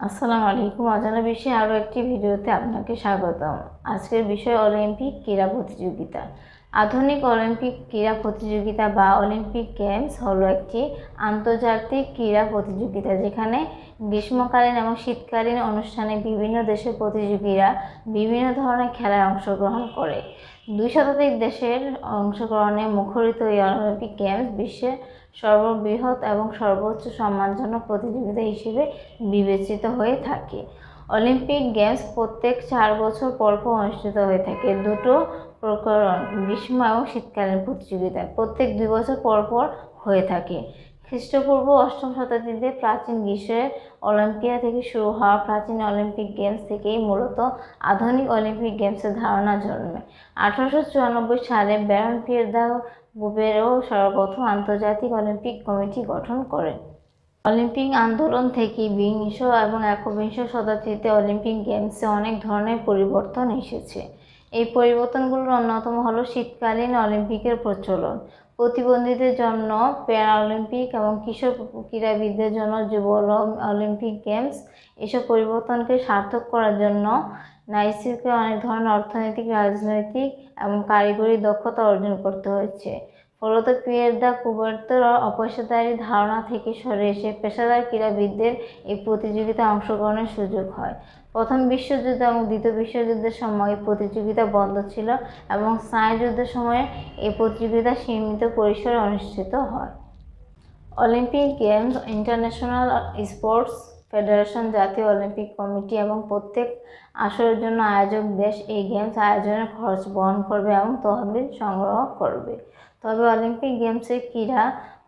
আসসালামু আলাইকুম। অজানা বিষয়ে আরও একটি ভিডিওতে আপনাকে স্বাগতম। আজকের বিষয় অলিম্পিক ক্রীড়া প্রতিযোগিতা। আধুনিক অলিম্পিক ক্রীড়া প্রতিযোগিতা বা অলিম্পিক গেমস হলো একটি আন্তর্জাতিক ক্রীড়া প্রতিযোগিতা যেখানে গ্রীষ্মকালীন এবং শীতকালীন অনুষ্ঠানে বিভিন্ন দেশের প্রতিযোগীরা বিভিন্ন ধরনের খেলায় অংশগ্রহণ করে। দুই শতাধিক দেশের অংশগ্রহণে মুখরিত এই অলিম্পিক গেমস বিশ্বের সর্ববৃহৎ এবং সর্বোচ্চ সম্মানজনক প্রতিযোগিতা হিসেবে বিবেচিত হয়ে থাকে। অলিম্পিক গেমস প্রত্যেক চার বছর পর পর অনুষ্ঠিত হয়ে থাকে। দুটো প্রকরণ, গ্রীষ্ম এবং শীতকালীন প্রতিযোগিতা প্রত্যেক দুই বছর পর পর হয়ে থাকে। খ্রিস্টপূর্ব অষ্টম শতাব্দীতে প্রাচীন গ্রীষ্মের অলিম্পিয়া থেকে শুরু হওয়া প্রাচীন অলিম্পিক গেমস থেকেই মূলত আধুনিক অলিম্পিক গেমসের ধারণা জন্মে। আঠারোশো চুরানব্বই সালে ব্যারন পিয়ের দা গুবেরও সর্বপ্রথম আন্তর্জাতিক অলিম্পিক কমিটি গঠন করেন অলিম্পিক আন্দোলন থেকে বিংশ এবং একবিংশ শতাব্দীতে অলিম্পিক গেমসে অনেক ধরনের পরিবর্তন এসেছে। এই পরিবর্তনগুলোর অন্যতম হলো শীতকালীন অলিম্পিকের প্রচলন। প্রতিবন্ধীদের জন্য প্যারা অলিম্পিক এবং কিশোর ক্রীড়াবিদদের জন্য যুব অলিম্পিক গেমস এসব পরিবর্তনকে সার্থক করার জন্য নাইসিকে অনেক ধরনের অর্থনৈতিক, রাজনৈতিক এবং কারিগরি দক্ষতা অর্জন করতে হয়েছে। পিয়ের দা কুবার্তের অপেশাদারি ধারণা থেকে সরে এসে পেশাদার ক্রীড়াবিদদের এই প্রতিযোগিতায় অংশগ্রহণের সুযোগ হয়। প্রথম বিশ্বযুদ্ধ এবং দ্বিতীয় বিশ্বযুদ্ধের সময় এই প্রতিযোগিতা বন্ধ ছিল এবং স্নায়ুযুদ্ধের সময়ে এই প্রতিযোগিতা সীমিত পরিসরে অনুষ্ঠিত হয়। Olympic games, international sports federation, জাতীয় অলিম্পিক কমিটি এবং প্রত্যেক আসরের জন্য আয়োজক দেশ এই গেমস আয়োজনের খরচ বহন করবে এবং তহবিল সংগ্রহ করবে। তবে অলিম্পিক গেমসের ক্রীড়া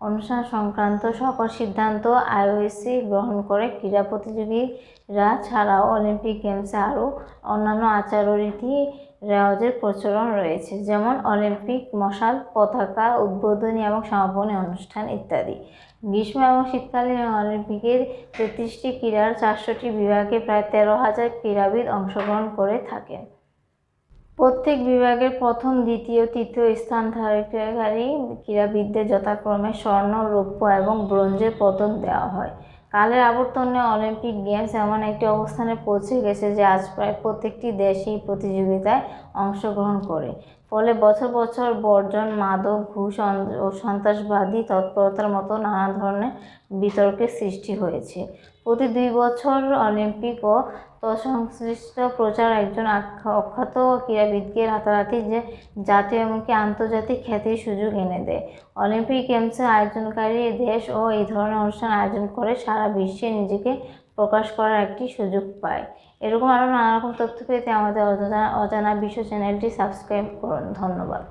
অনুষ্ঠান সংক্রান্ত সকল সিদ্ধান্ত আইওসি গ্রহণ করে ক্রীড়া প্রতিযোগীরা ছাড়াও অলিম্পিক গেমসে আরও অন্যান্য আচার রীতি রেওয়াজের প্রচলন রয়েছে, যেমন অলিম্পিক, মশাল, পতাকা, উদ্বোধনী এবং সমাপনী অনুষ্ঠান ইত্যাদি। গ্রীষ্ম এবং শীতকালীন অলিম্পিকের তেত্রিশটি ক্রীড়ার চারশোটি বিভাগে প্রায় তেরো হাজার ক্রীড়াবিদ অংশগ্রহণ করে থাকেন। প্রত্যেক বিভাগের প্রথম, দ্বিতীয়, তৃতীয় স্থান স্থানধারীকারী ক্রীড়াবিদদের যথাক্রমে স্বর্ণ, রৌপ্য এবং ব্রোঞ্জের পদক দেওয়া হয়। কালের আবর্তনে অলিম্পিক গেমস এমন একটি অবস্থানে পৌঁছে গেছে যে আজ প্রায় প্রত্যেকটি দেশ এই প্রতিযোগিতায় অংশগ্রহণ করে। ফলে বছর বছর বর্জন, মাদক, ঘুষ ও সন্ত্রাসবাদী তৎপরতার মতো নানা ধরনের বিতর্কের সৃষ্টি হয়েছে। প্রতি দুই বছর অলিম্পিক ও তৎসংশ্লিষ্ট প্রচার একজন অখ্যাত ক্রীড়াবিদকে রাতারাতি যে জাতীয় এমনকি আন্তর্জাতিক খ্যাতির সুযোগ এনে দেয়। অলিম্পিক গেমসের আয়োজনকারী দেশ ও এই ধরনের অনুষ্ঠান আয়োজন করে সারা বিশ্বে নিজেকে প্রকাশ করার একটি সুযোগ পায়। এরকম আরও নানারকম তথ্য পেতে আমাদের অজানা অজানা বিশ্ব চ্যানেলটি সাবস্ক্রাইব করুন। ধন্যবাদ।